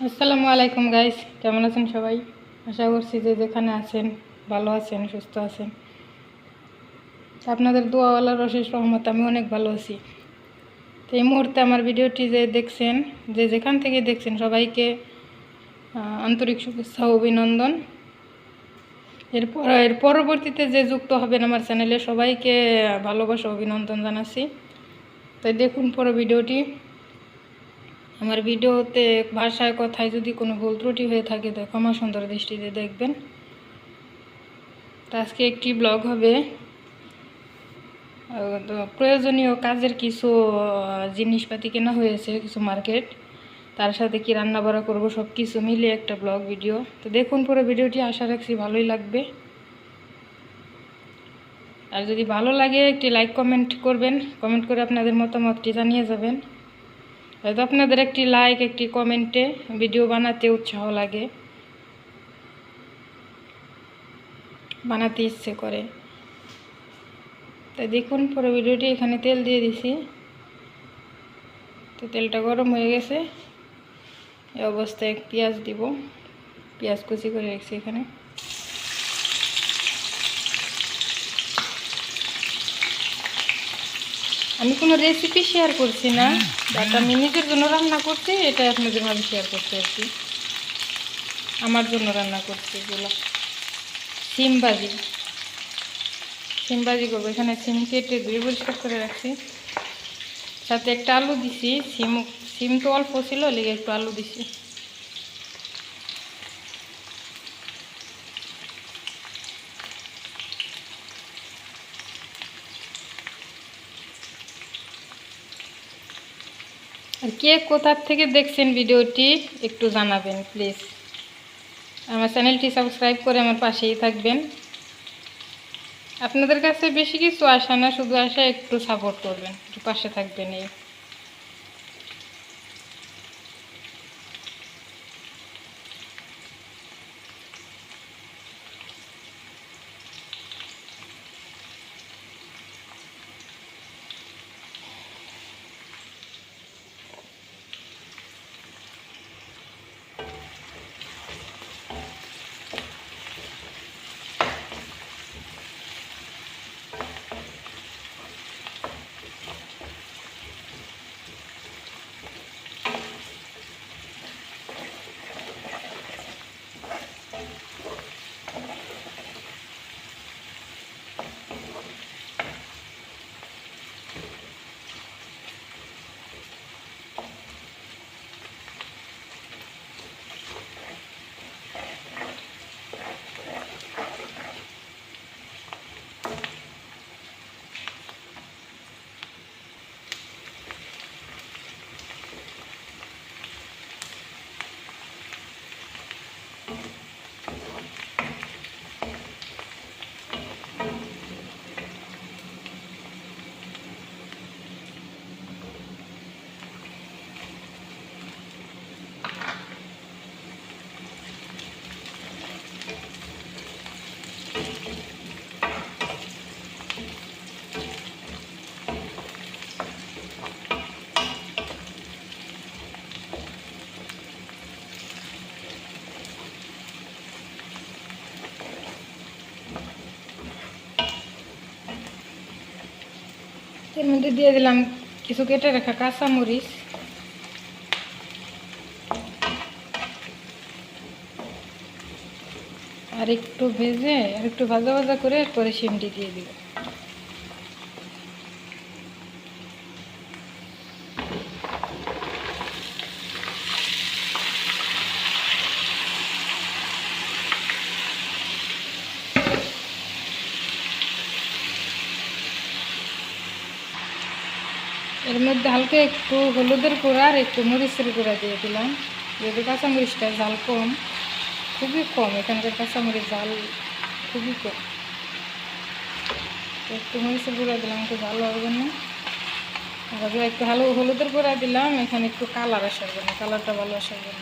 আসসালামু আলাইকুম গাইস কেমন আছেন সবাই? আশা করছি যে যেখানে আছেন, ভালো আছেন, সুস্থ আছেন। আপনাদের দোয়াওয়ালার অশেষ রহমত আমি অনেক ভালো আছি। তো এই মুহূর্তে আমার ভিডিওটি যে দেখছেন, যে যেখান থেকে দেখছেন, সবাইকে আন্তরিক শুভেচ্ছা অভিনন্দন। এরপর এর পরবর্তীতে যে যুক্ত হবেন আমার চ্যানেলে, সবাইকে ভালোবাসা অভিনন্দন জানাচ্ছি। তাই দেখুন পুরো ভিডিওটি। আমার ভিডিওতে ভাষায় কথায় যদি কোনো ভুল ত্রুটি হয়ে থাকে, তো ক্ষমা সুন্দর দৃষ্টিতে দেখবেন। তো আজকে একটি ব্লগ হবে। প্রয়োজনীয় কাজের কিছু জিনিসপাতি কেনা হয়েছে, কিছু মার্কেট। তার সাথে কি রান্না বাড়া করব সব কিছু মিলিয়ে একটা ব্লগ ভিডিও। তো দেখুন পুরো ভিডিওটি, আশা রাখছি ভালোই লাগবে। আর যদি ভালো লাগে, একটি লাইক, কমেন্ট করবেন। কমেন্ট করে আপনাদের মতামতটি জানিয়ে যাবেন। হয়তো আপনাদের একটি লাইক একটি কমেন্টে ভিডিও বানাতে উৎসাহ লাগে। বানাতে ইচ্ছে করে। তাই দেখুন, পুরো ভিডিওটি এখানে তেল দিয়ে দিছি। তো তেলটা গরম হয়ে গেছে। এই অবস্থায় পেঁয়াজ দিব। পেঁয়াজ কুচি করে রেখেছি এখানে। আমি কোনো রেসিপি শেয়ার করছি না বাট আমি নিজের জন্য রান্না করছি এটা আপনাদের মাঝে শেয়ার করতে আর কি। আমার জন্য রান্না করছি এগুলো। সিম ভাজি। সিম ভাজি করব এখানে সিম কেটে ধুয়ে পরিষ্কার করে রাখছি। সাথে একটা আলু দিছি সিম সিম তো অল্প ছিল লেগে একটু আলু দিছি। আর কে কোথার থেকে দেখছেন ভিডিওটি একটু জানাবেন প্লিজ আমার চ্যানেলটি সাবস্ক্রাইব করে আমার পাশেই থাকবেন। আপনাদের কাছে বেশি কিছু আসা না, শুধু আসা একটু সাপোর্ট করবেন, একটু পাশে থাকবেন এই। এর মধ্যে দিয়ে দিলাম কিছু কেটে রাখা কাঁচা মরিচ আর একটু ভেজে, আর একটু ভাজা ভাজা করে পরে সিমটি দিয়ে দিব এর মধ্যে হালকা একটু হলুদের গুঁড়া আর একটু মরিচের গুঁড়া দিয়ে দিলাম। যেহেতু কাঁচামরিচটা ঝাল কম, খুবই কম, এখানকার কাঁচামরিচ ঝাল খুবই কম। একটু মরিচের গুঁড়া দিলাম, একটু হবে না আর একটু হালু হলুদের গুঁড়া দিলাম, এখানে একটু কালার আসার জন্য, কালারটা ভালো আসার জন্য।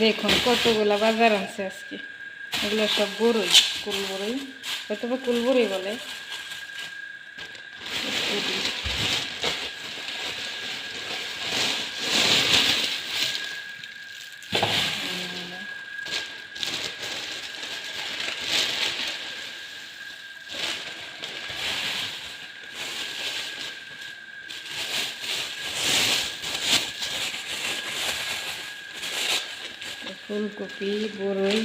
দেখুন কতগুলা বাজার আনছে আজকে এগুলো সব বড়ই কুল বড়ই হয়তো বা কুল বড়ই বলে ফুলকপি বড়ই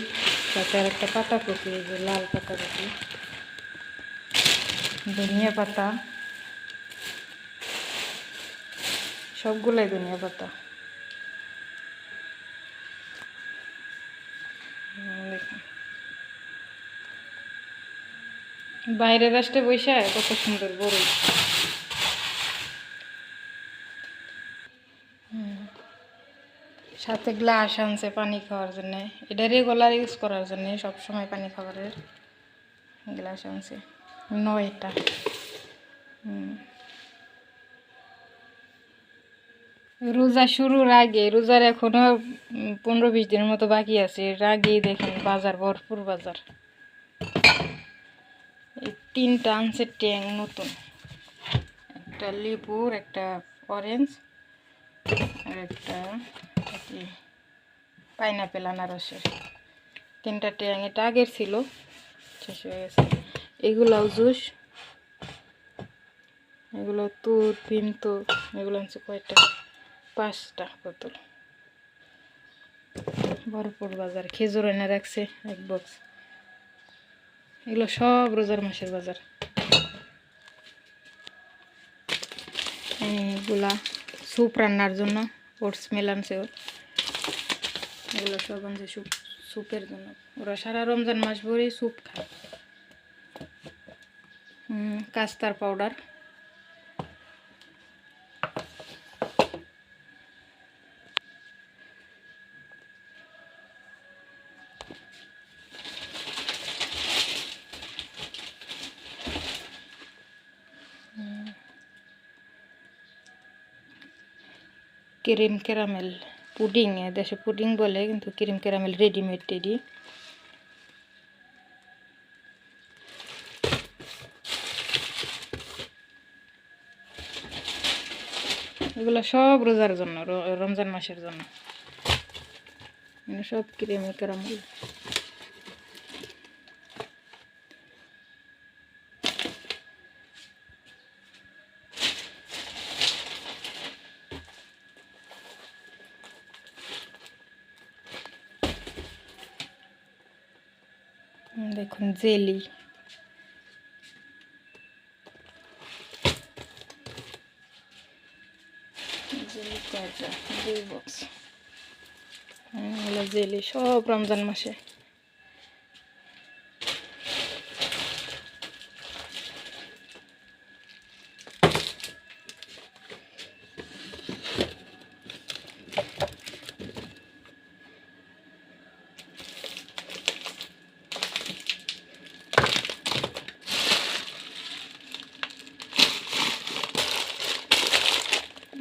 তাতে আর একটা পাতা কপি এই যে লাল পাতা কপি ধনিয়া পাতা। সবগুলাই ধনিয়া পাতা। বাইরের রাষ্ট্রে বৈশা কত সুন্দর বড়ই সাথে গ্লাস আনছে পানি খাওয়ার জন্যে। এটা রেগুলার ইউজ করার জন্যে সবসময় পানি খাবারের গ্লাস আনছে। নয়টা রোজা শুরুর আগে, রোজার এখনও পনেরো বিশ দিনের মতো বাকি আছে। এর আগেই দেখেন বাজার, ভরপুর বাজার। এই তিনটা আনছে ট্যাং নতুন। একটা লেবুর, একটা অরেঞ্জ আর একটা কি? পাইনাপেল আনারসের। তিনটা ট্যাং এটা আগের ছিল। শেষ হয়ে গেছে। এগুলাও জুস। এগুলো তুর পিন্তু এগুলো হচ্ছে কয়টা? পাঁচটা বোতল। ভরপুর বাজার। খেজুর এনে রাখছে এক বক্স এগুলো সব রোজার মাসের বাজার। এগুলা স্যুপ রান্নার জন্য। ওটস মিল আনছে ওর এগুলো সব আনছে স্যুপ স্যুপের জন্য ওরা সারা রমজান মাস ভরেই স্যুপ খায় হুম, custard powder cream caramel pudding দেশে পুডিং বলে, কিন্তু ক্রিম ক্যারামেল রেডিমেড টেডি এগুলো সব রোজার জন্য রমজান মাসের জন্য। এগুলো সব ক্রিম ক্যারামেল। দেখুন জেলি। জেলি দুই বক্স। জেলি সব রমজান মাসে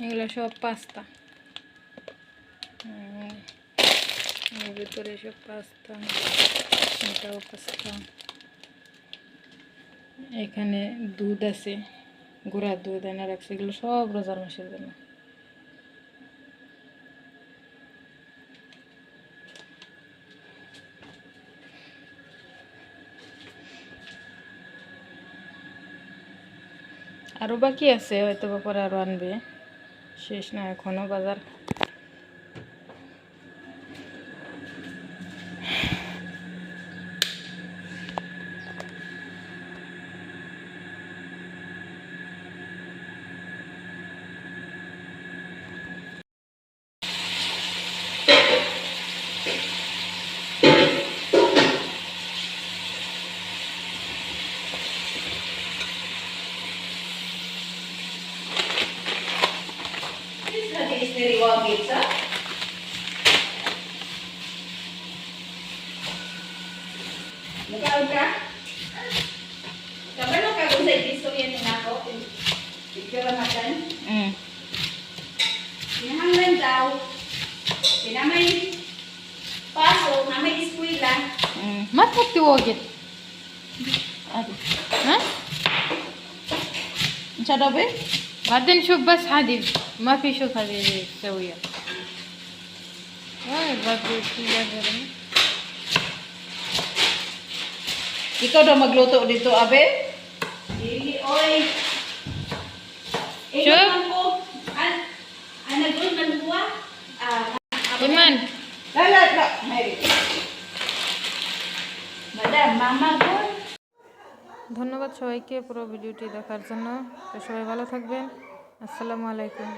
এগুলো সব পাস্তা। ভিতরে সব পাস্তা এটাও পাস্তা। এখানে দুধ আছে, গুঁড়া দুধ এনে রাখছে, এগুলো সব রোজার মাসের জন্য। আরও বাকি আছে হয়তো পরে আরও আনবে। শেষ না এখনও বাজার निरवायचा Mukha ka? Kapan ka kung sa ibiso yan yung ako? Picture. Mm. Pinahanglan daw. Pinamay paso, namay iskwila. Mm. Matap tiwagit. Adi. Ha? Ang sada ba? بعدين شوف بس عادي ما في شوف هذه تسويها هاي برضو في جزر. ikaw daw magluto dito abe Dili, oy. Eh, Sure? naman ko. An, an, nagul man buwa. Ah, إيمان la la la Mary madam, mama ko. ধন্যবাদ সবাইকে পুরো ভিডিওটি দেখার জন্য। তো সবাই ভালো থাকবেন। আসসালামু আলাইকুম।